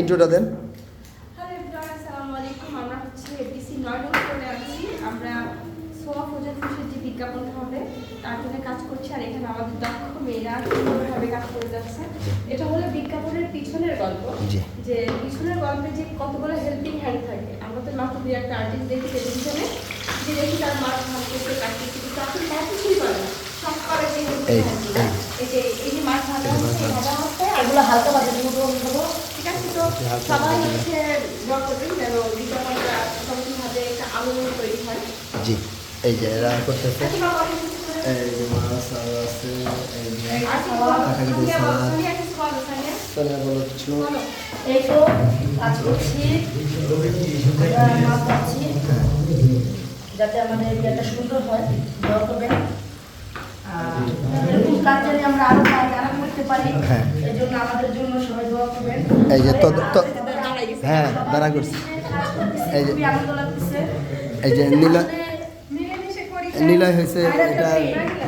ইন্ট্রোটা দেন। আমরা হচ্ছে এপিসি নয় করে আছি। আমরা সোয়া ফোজেন ফিশের যে বিজ্ঞাপনটা হবে তার জন্য কাজ করছি। আর এখানে আমাদের দক্ষ মেয়েরা সুন্দরভাবে কাজ করে যাচ্ছে এটা হলো বিজ্ঞাপনের পিছনের গল্প। যে পিছনের গল্পে যে কতগুলো হেল্পিং হ্যান্ড থাকে। আমরা তো মাত্র দুই একটা আর্টিস্ট দেখি টেলিভিশনে যে দেখি তার মাছ করতে কিন্তু আসলে তার কিছুই করে না। সব করে যে এই, যে মাছ ভাজা হালকা বাজে দেবো ঠিক আছে তো সবাই হচ্ছে দোয়া করবেন যেন বিজ্ঞাপনটা সঠিকভাবে একটা আলোড়ন তৈরি হয়। জি এই যে এরা করতেছে। এই যে মাছ আরও আছে এই যে আর কি বলো? কাটাকাটি সালাদ। সানিয়া কিছু বলো, সানিয়া? সোনিয়া বলো কিছু। এই তো কাজ করছি। মাছ পাচ্ছি যাতে আমাদের এরিয়াটা সুন্দর হয় দোয়া করবেন। আর এরকম কাজ যদি আমরা আরও আরও করতে পারি। হ্যাঁ। জন্য আমাদের জন্য সবাই দোয়া করবেন। এই যে হ্যাঁ দাঁড়া করছি। এই যে- এই যে নীলা। নীলয় হয়েছে এটা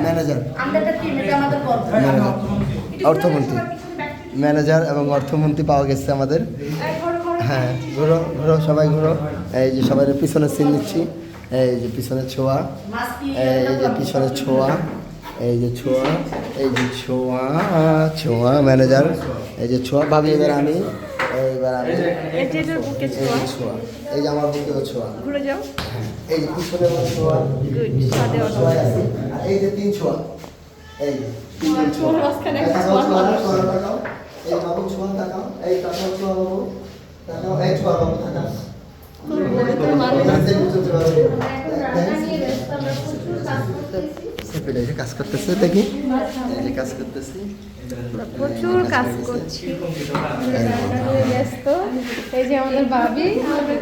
ম্যানেজার। ম্যানেজার অর্থমন্ত্রী। ম্যানেজার এবং অর্থমন্ত্রী পাওয়া গেছে আমাদের। হ্যাঁ ঘুরো ঘুরো সবাই ঘুরো। এই যে সবাই পিছনে সিন নিচ্ছি। এই যে পিছনে ছোঁয়া। এই যে পিছনে ছোঁয়া। এই যে ছোঁয়া এই যে ছোঁয়া ছোঁয়া ম্যানেজার এই যে ছোঁয়া ভাবি এবার আমি এইবার আমি এই যে বুকে ছোঁয়া। এই যে আমার বুকেও ছোঁয়া ঘুরে যাও এই যে পিছনে ছোঁয়া এই যে তিন ছোঁয়া এই তিনজন ছোঁয়া এই বাবু ছোঁয়া তাকাও এই তাকাও ছোঁয়া বাবু তাকাও এই ছোঁয়া বাবু তাকাও তোর মানুষ এপিডা কাজ করতেছে দেখি এই যে কাজ করতেছি। প্রচুর কাজ করছি। ব্যস্ত এই যে আমাদের বাবি আমরা